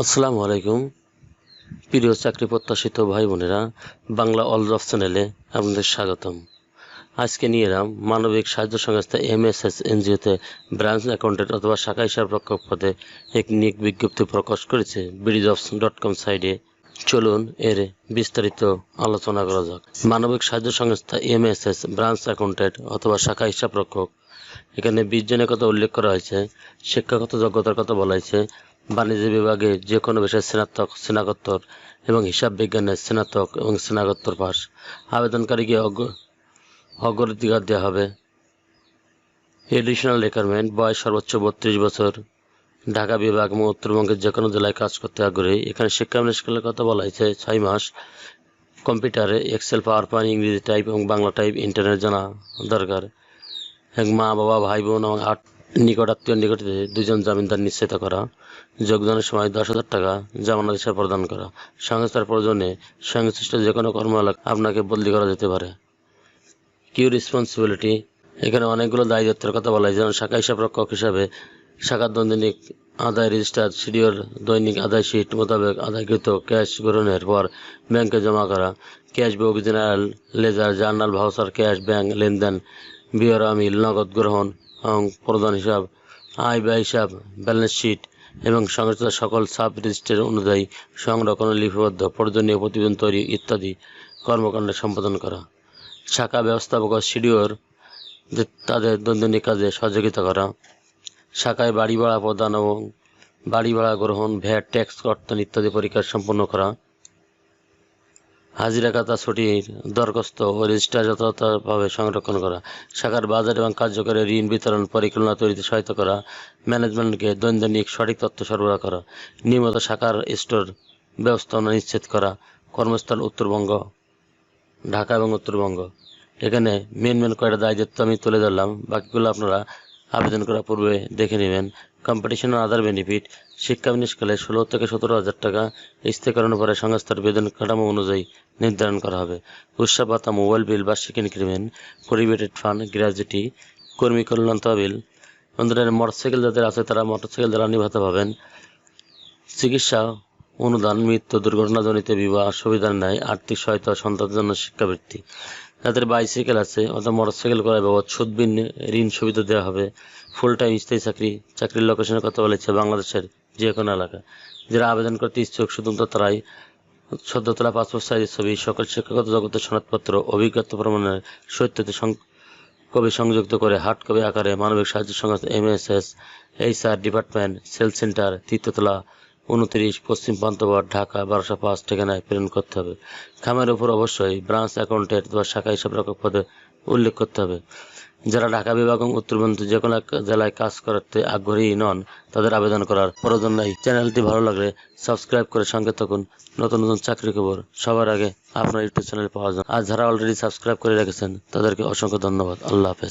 আসসালামু আলাইকুম। প্রিয় চাকরি প্রত্যাশিত ভাই বোনেরা, বাংলা অল জব চ্যানেলে আপনাদের স্বাগতম। আজকে নিয়ে এলাম মানবিক সাহায্য সংস্থা এমএসএস এনজিওতে ব্রাঞ্চ অ্যাকাউন্টেন্ট অথবা শাখা হিসাব রক্ষক পদে এক নিয়োগ বিজ্ঞপ্তি প্রকাশ করেছে বিডিজবস ডট কম সাইডে চলুন এর বিস্তারিত আলোচনা করা যাক। মানবিক সাহায্য সংস্থা এমএসএস ব্রাঞ্চ অ্যাকাউন্টেন্ট অথবা শাখা হিসাব রক্ষক। এখানে বিশ জনের কথা উল্লেখ করা হয়েছে, শিক্ষাগত যোগ্যতার কথা বলা হয়েছে বাণিজ্য বিভাগে যে কোনো বিষয়ে স্নাতক, স্নাতকোত্তর এবং হিসাব বিজ্ঞানের স্নাতক এবং স্নাতকোত্তর পাস। আবেদনকারীকে অগ্র- অগ্রাধিকার দেওয়া হবে। এডিশনাল রিকোয়ারমেন্ট বয়স সর্বোচ্চ বত্রিশ বছর। ঢাকা বিভাগ এবং উত্তরবঙ্গের যে কোনো জেলায় কাজ করতে আগ্রহী। এখানে শিক্ষা স্কুলের কথা বলা হয়েছে, ছয় মাস। কম্পিউটারে এক্সেল পাওয়ার পয়েন্ট ইংরেজি টাইপ এবং বাংলা টাইপ ইন্টারনেট জানা দরকার। এক মা, বাবা, ভাই, বোন এবং আট নিকট আত্মীয় নিকটে দুজন জামিনদার নিশ্চিত করা, যোগদানের সময় দশ হাজার টাকা জামানত হিসাবে প্রদান করা। সংস্থার প্রয়োজনে সংশ্লিষ্ট যে কোনো কর্ম আপনাকে বদলি করা যেতে পারে। কিউ রেসপন্সিবিলিটি এখানে অনেকগুলো দায়িত্বের কথা বলা হয়, যেমন শাখা হিসাব রক্ষক হিসাবে শাখার দৈনিক আদায় রেজিস্টার শিডিউল দৈনিক আদায় শিট মোতাবেক আদায়কৃত ক্যাশ গ্রহণের পর ব্যাংকে জমা করা cash book general ledger journal voucher cash bank লেনদেন বিওর আমিল নগদ গ্রহণ এবং প্রদান হিসাব আয় ব্যয় হিসাব ব্যালেন্স শিট এবং সংশ্লিষ্ট সকল সাব রেজিস্টার অনুযায়ী সংরক্ষণ লিপিবদ্ধ, প্রয়োজনীয় প্রতিবেদন তৈরি ইত্যাদি কর্মকাণ্ড সম্পাদন করা। শাখা ব্যবস্থাপক যে তাদের দৈনন্দিন কাজে সহযোগিতা করা। শাখায় বাড়ি ভাড়া প্রদান এবং বাড়ি ভাড়া গ্রহণ, ভ্যাট ট্যাক্স কর্তন ইত্যাদি পরীক্ষা সম্পন্ন করা। হাজিরা খাতা ছুটির দরখাস্ত ও রেজিস্টার যথাযথভাবে সংরক্ষণ করা, শাখার বাজার এবং কার্যকরী ঋণ বিতরণ পরিকল্পনা তৈরিতে সহায়তা করা, ম্যানেজমেন্টকে দৈনন্দিন সঠিক তথ্য সরবরাহ করা, নিয়মিত শাখার স্টোর ব্যবস্থাপনা নিশ্চিত করা, কর্মস্থল উত্তরবঙ্গ, ঢাকা এবং উত্তরবঙ্গ। এখানে মেন মেন কয়টা দায়িত্ব আমি তুলে ধরলাম, বাকিগুলো আপনারা আবেদন করার পূর্বে দেখে নেবেন কম্পিটিশন আদার বেনিফিট শিক্ষা স্কুলে ষোলো থেকে সতেরো হাজার টাকা স্থিরকরণ পরে সংস্থার বেতন কাঠামো অনুযায়ী নির্ধারণ করা হবে। উৎসব ভাতা মোবাইল বিল বার্ষিক ইনক্রিমেন্ট পরিবেটেড ফান্ড গ্র্যাজুইটি কর্মী কল্যাণ তহবিল বন্ধুরা মোটরসাইকেল যাদের আছে তারা মোটরসাইকেল জ্বালানি ভাতা পাবেন। চিকিৎসা, অনুদান, মৃত্যু, দুর্ঘটনাজনিত বিবাহ, সুবিধার ন্যায়, আর্থিক সহায়তা, সন্তানের জন্য শিক্ষাবৃত্তি। যাদের বাইসাইকেল আছে, অর্থাৎ মোটরসাইকেল করার বাবদ সুদবিন ঋণ সুবিধা দেওয়া হবে। ফুল টাইম স্থায়ী চাকরি, চাকরির লোকেশনের কথা বলেছে বাংলাদেশের যে কোনো এলাকা। যারা আবেদন করতে ইচ্ছুক শুধুমাত্র তারাই সদ্য তোলা পাসপোর্ট সাইজের ছবি, সকল শিক্ষাগত জগতের সনদপত্র, অভিজ্ঞতা প্রমাণের সত্যতে কবি সংযুক্ত করে হার্ড কপি আকারে মানবিক সাহায্য সংস্থা MSS HR department cell center তৃতীয়তলা উনত্রিশ, পশ্চিম পান্তবার ঢাকা, বারোশো পাঁচ ঠিকানায় প্রেরণ করতে হবে। খামের উপর অবশ্যই ব্রাঞ্চ অ্যাকাউন্টেন্ট বা শাখা হিসাব রক্ষক পদে উল্লেখ করতে হবে। যারা ঢাকা বিভাগ এবং উত্তরবঙ্গ যে কোনো এক জেলায় কাজ করতে আগ্রহী নন, তাদের আবেদন করার প্রয়োজন নাই। চ্যানেলটি ভালো লাগলে সাবস্ক্রাইব করে সঙ্গে থাকুন। নতুন নতুন চাকরি খবর সবার আগে আপনার ইউটিউব চ্যানেল পাওয়া যায় আর যারা অলরেডি সাবস্ক্রাইব করে রেখেছেন, তাদেরকে অসংখ্য ধন্যবাদ। আল্লাহ হাফেজ।